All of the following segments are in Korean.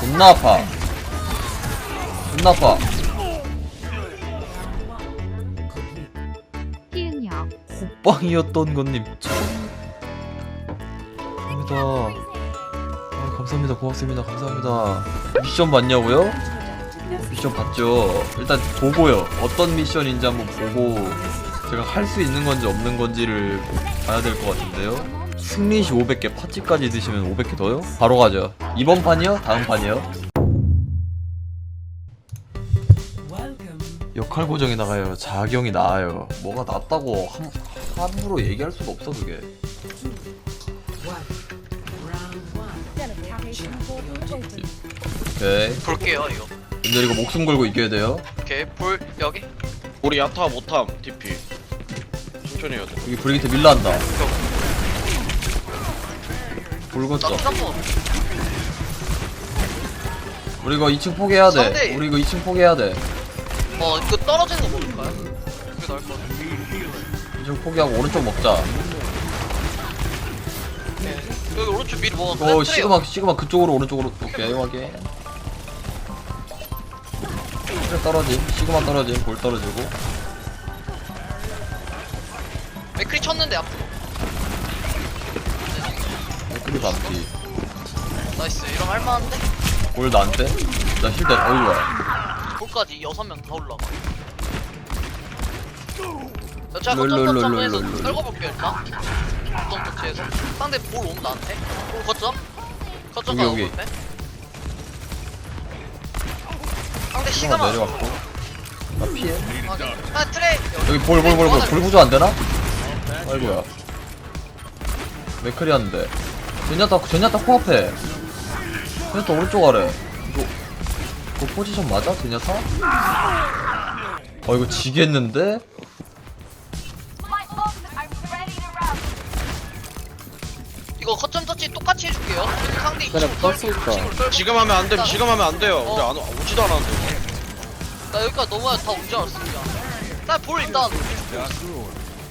존나 아파. 존나 아파. 희은이야. 호빵이었던 건님. 감사합니다. 아, 감사합니다. 고맙습니다. 감사합니다. 미션 봤냐고요? 미션 봤죠. 일단 보고요. 어떤 미션인지 한번 보고 제가 할 수 있는 건지 없는 건지를 봐야 될 것 같은데요 승리시 500개 파티까지 드시면 500개 더요? 바로 가죠. 이번 판이요? 다음 판이요? 역할 고정이 나가요. 자경이 나아요. 뭐가 낫다고 함, 함부로 얘기할 수가 없어 그게. 오케이. 볼게요 이거. 근데 이거 목숨 걸고 이겨야 돼요. 오케이 볼 여기? 우리 야타 못함 TP 천천히 해야 돼. 여기 브리기트 밀라 한다 붉었죠. 나 트럼프 우리 이거 2층 포기해야 돼. 상대. 우리 이거 2층 포기해야 돼. 어 이거 떨어지는 거 볼까요? 그게 나을 것 같아. 2층 포기하고 오른쪽 먹자. 네. 여기 오른쪽 미리 먹어 어 시그마 시그마 그쪽으로 오른쪽으로 오케이 확인 그래 떨어짐. 시그마 떨어짐. 볼 떨어지고. 맥크리 쳤는데 앞으로 반피. 나이스 이러면 할만한데? 볼 나한테? 나 힐대 어이구야 볼까지 여섯 명다 올라가 자, 제가 롤, 거점 롤, 거점에서 롤, 롤, 롤. 떨궈볼게요 일단. 거점 터치해서? 상대 볼 오면 나한테? 볼 거점? 거점 여기. 볼때 상대 시그마 시그마 내려갔고. 나 피해. 아 트레이. 여기 볼 볼 볼 볼. 볼 구조 안 되나? 아이고야. 맥클이 하는데 제냐타 제냐타 코앞에. 제냐타 오른쪽 아래. 이거 그 포지션 맞아? 제냐타? 어 이거 지겠는데? 이거 거점 터치 똑같이 해줄게요. 상대 그래, 2층 펄스 있다. 지금 하면 안됨 지금 하면 안 돼요. 우리 어. 안 오- 오지도 않았는데. 나 여기까지 넘어야 다 온줄 알았습니다. 나볼 일단.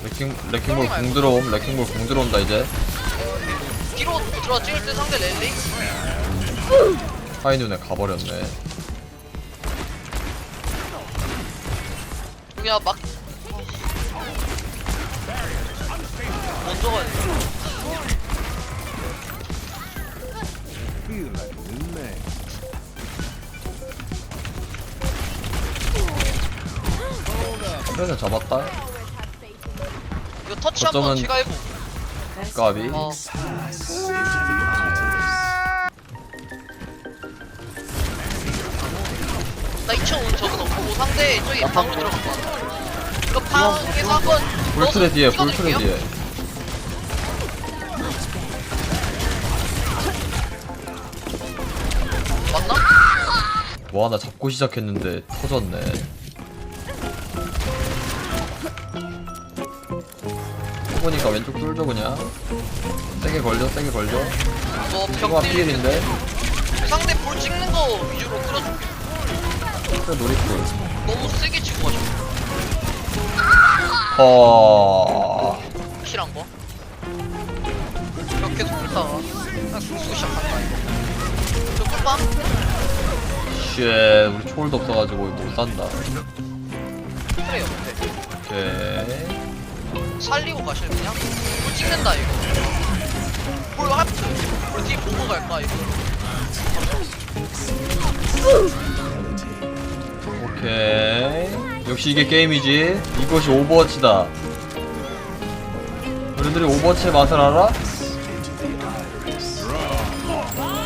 레킹 레킹볼 공 들어옴 레킹볼 공 들어온다 이제 뒤로 들어와 찍을 때 상대 랠리 하이 눈에 가버렸네. 그냥 막. 먼저 가야? 돼 그래서 잡았다. 이거 터치 한번 거점은- 제가 해보 까비. 어 상대 저기 방으로 같아 이거 방에서 한번 볼트레 뒤에 볼트레. 뒤에. 맞나? 뭐 하나 잡고 시작했는데 터졌네. 해보니까 왼쪽 뚫죠 그냥? 세게 걸려 세게 걸려. 이거 벽 피일인데? 상대 볼 찍는 거 위주로 끌어줄게 그래 놀이풀 너무 세게 치고 가죠 허 확실한 거. 벽 계속 불다가 그냥 궁수고 시작한다 이거. 저 끝방? 쉣 우리 초월도 없어가지고 못 산다 그래요 근데 오케이 살리고 가셔야 그냥 볼 찍는다 이거. 볼 하프. 볼 뒤에 보고 갈까 이거. 오케이 역시 이게 게임이지 이것이 오버워치다 너희들이 오버워치의 맛을 알아?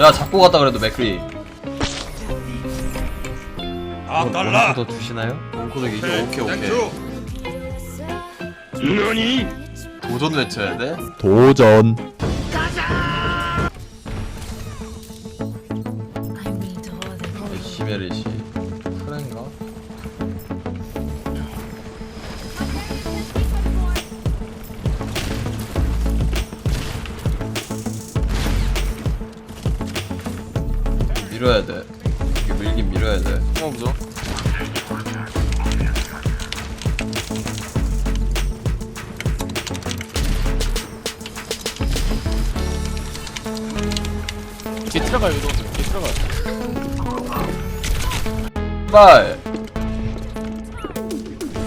야 잡고 갔다 그래도 맥크리 아 달라 더 주시나요? 원코덱이죠? 오케이 오케이 너니? 도전 외쳐야 돼? 도전. 밀어야 돼. 이게 밀긴 밀어야 돼. 어 무서워 히트. 들어가요 위도 뒤 들어가요 발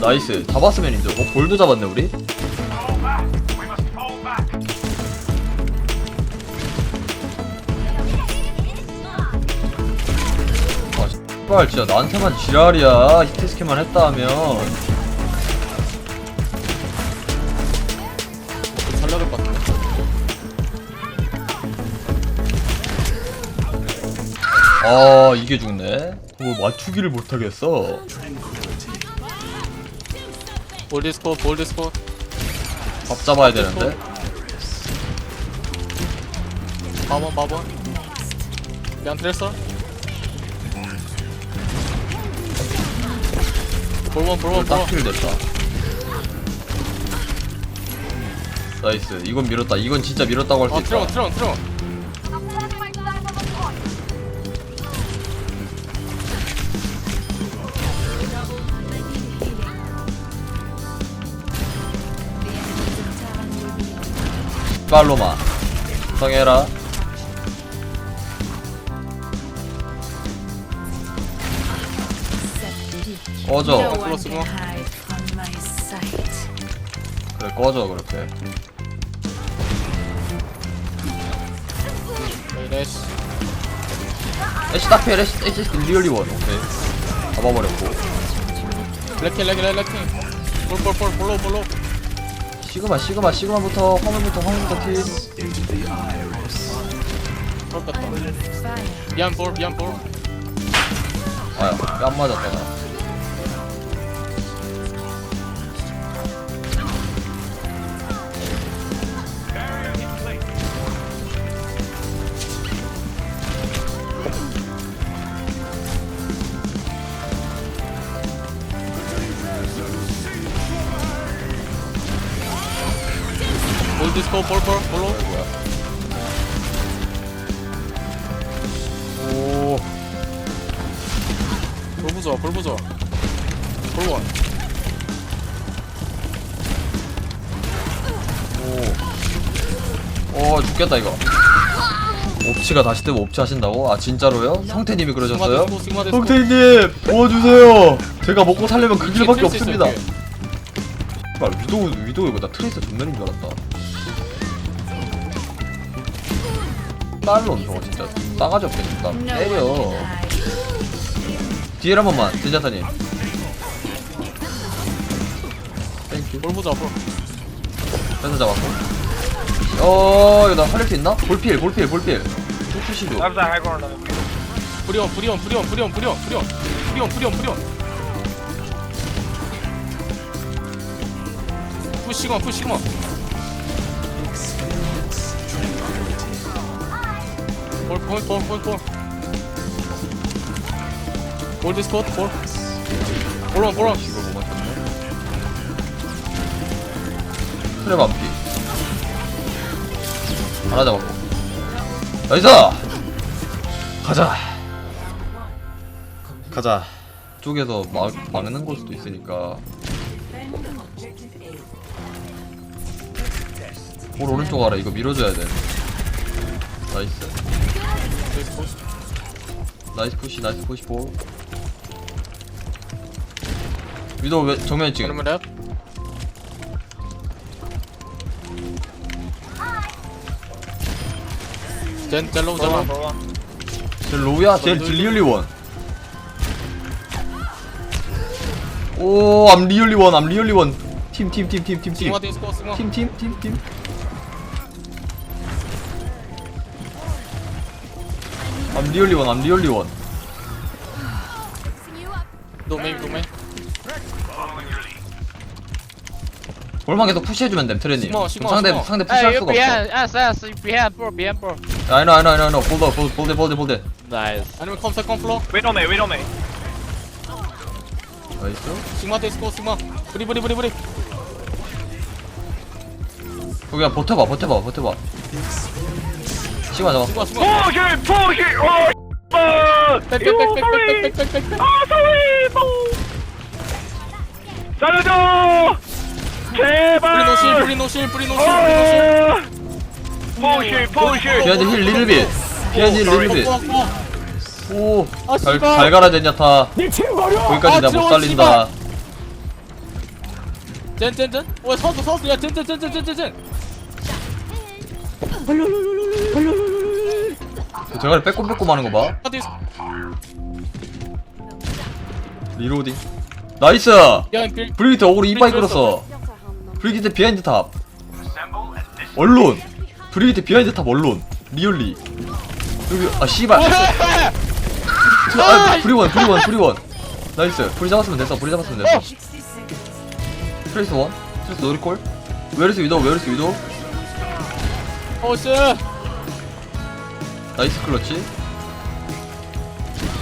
나이스 잡았으면 인정 어 볼도 잡았네 우리 씨발 진짜 나한테만 지랄이야. 히트스캔만 했다 하면. 좀 살려야 될것 같은데? 아 이게 죽네. 그거 맞추기를 못하겠어. 볼 디스코 볼 디스코. 밥 잡아야 되는데? 바본 바본 미안 트레서 볼원 볼원 볼원 딱킬 됐다. 나이스. 이건 밀었다. 이건 진짜 밀었다고 할수아 있다. 트레원 트레원 트레원 팔로마. 성해라 꺼져. 플러스 뭐 그래 꺼져 그렇게. 애쉬 딱해 애쉬 애쉬 리얼리 원 오케이. 잡아버렸고. 레킹 레킹 레킹 볼볼볼 볼로 볼로. 시그마 시그마 시그마부터 화물부터 화물부터 킬. 볼 뺐다 미안 볼 미안 볼. 아야 뺨 맞았다. 나 볼 디스코 볼볼 볼로 뭐야 오볼 부조 볼 부조 볼원 오. 오 죽겠다 이거 옵치가 다시 뜨면 옵치 하신다고? 아 진짜로요? 성태님이 그러셨어요? 성태님 도와주세요 제가 먹고 살려면 그 길밖에 트레이스 있어요, 없습니다 뒤에. 말 위도우 위도우 이거 나 트레이서 전면인 줄 알았다 딸론 저거 진짜 싸가지 없게 나 때려. 뒤에 한 번만 진자타님. 땡큐. 볼 부조 볼 뺏어 잡았고. 어 이거 나 살릴 수 있나? 볼필 볼필 볼필. 툭투시도. 브리온 브리온 브리온 브리온 브리온 브리온 브리온 브리온 브리온 푸시건 푸시건 볼 볼 볼 볼 볼 볼 디스코 볼 볼원 볼원 이걸 못 맞췄네 트랩 안피. 하나 잡았고. 나이스 가자. 가자. 쪽에서 막, 막는 걸 수도 있으니까. 볼 오른쪽 알아 이거 밀어줘야 돼 나이스. 나이스 푸시 나이스 푸시 볼. 위도 왜 정면 찍 그러면 랩 젠 젤로우 젤로우 제 로우야? 제 리얼리 원. 오, 암 리얼리 원, 암 리얼리 원. 팀, 팀, 팀, 팀, 팀, 팀. 시그마 디스코 시그마 팀, 팀, 팀, 팀. 암 리얼리 원, 암 리얼리 원. 도메인 도메인 볼만 계속 푸시해주면 됨, 트레님. 상대. 상대 푸시할 수가 없어. S S you behind bro behind bro I know, I know, I know, I know. Hold on, hold, hold it, hold it, hold it. nice 아니면 컴 세컨 플로 Wait on me, wait on me. 나이스. 시그마 디스코 시그마 브리 브리 브리 브리 거기 그냥 버텨봐, 버텨봐, 버텨봐. Oh! 백백백백백백백백 Oh, sorry! Oh. 살려줘! 브리 노실 제발! 브리 노실 브리 노실 브리 노실 어! Push it, push it! 걔한테 힐 어, 어, 어. 아, 오잘 씨발. 잘 가라 젠야타 거기까지 아, 내가 못 살린다 젠젠젠 어 서서 서서 야 젠젠젠젠젠젠 대가리 빼꼼빼꼼 하는 거봐. 어디 있어? 리로딩. 나이스! 야 빌. 브리기트 어그로 이빠이 끌었어. 브리기트 비하인드 탑. 언론! 브리기트 비하인드 탑 언론. 리얼리. 여기 아 씨발. 아 브리원 브리원 브리원. 나이스. 브리 잡았으면 됐어. 브리 잡았으면 됐어. 트레이스 원. 트레이스 노리콜. 웨르스 위도 웨르스 위도 어씨 나이스 클러치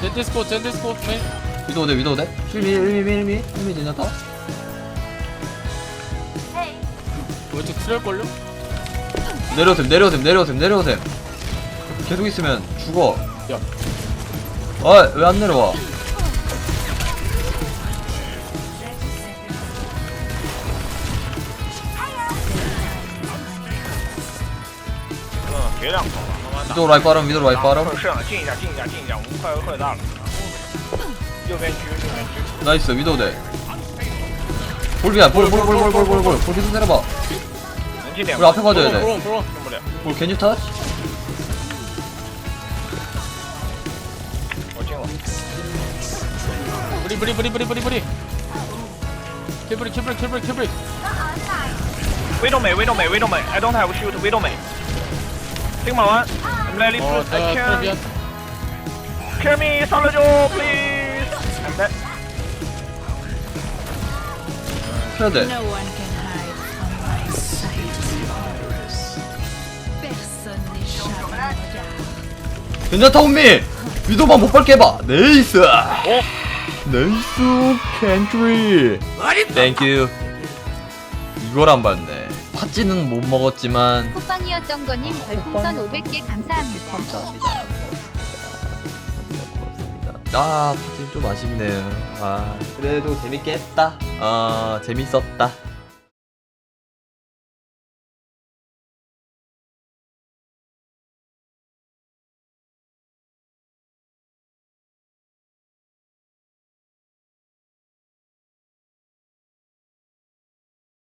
젠틀 스포 젠틀 스포 오케이 위도우 대 위도 오대 힐미 힐미 힐미 힐미 되냐 다? 왼쪽 트럴걸요? 내려오셈 내려오셈 내려오셈 내려오셈 계속 있으면 죽어 야. 어이 왜 안 내려와 아, 걔랑 봐. 跑了，慢慢打。 위도 라이 빠름 위도 라이 빠름 快摄影，近一点，近一点，近一点，我们快快大了。右边狙，右边狙。 나이스 위도 대 볼비야 볼볼볼볼볼볼볼 볼 계속 내려봐 能近点 우리 吗？ 앞에 봐줘야 돼 브로 브로 进不了， 볼 can you touch? 我进了。 브리 브리 브리 브리 브리 브리 킬브리 킬브리 킬브리 킬브리 威动美，威动美，威动美，I don't have shoot，威动美。兵马湾 I'm ready for 어, 저 action. 프로비언 Kill me, 살려줘, please. I'm dead. 해야돼 No one can hide from my sight. Personne n'échappe à mon regard. 괜찮다 혼미 위도만 못 밟게 해봐 네이스 네이스 캔트리 땡큐 이걸 안 봤네 팥찌는 못 먹었지만 쿠팡이었던 거님 별풍선 500개 감사합니다. 아 팥찌 좀 아쉽네요. 아. 그래도 재밌게 했다. 아 재밌었다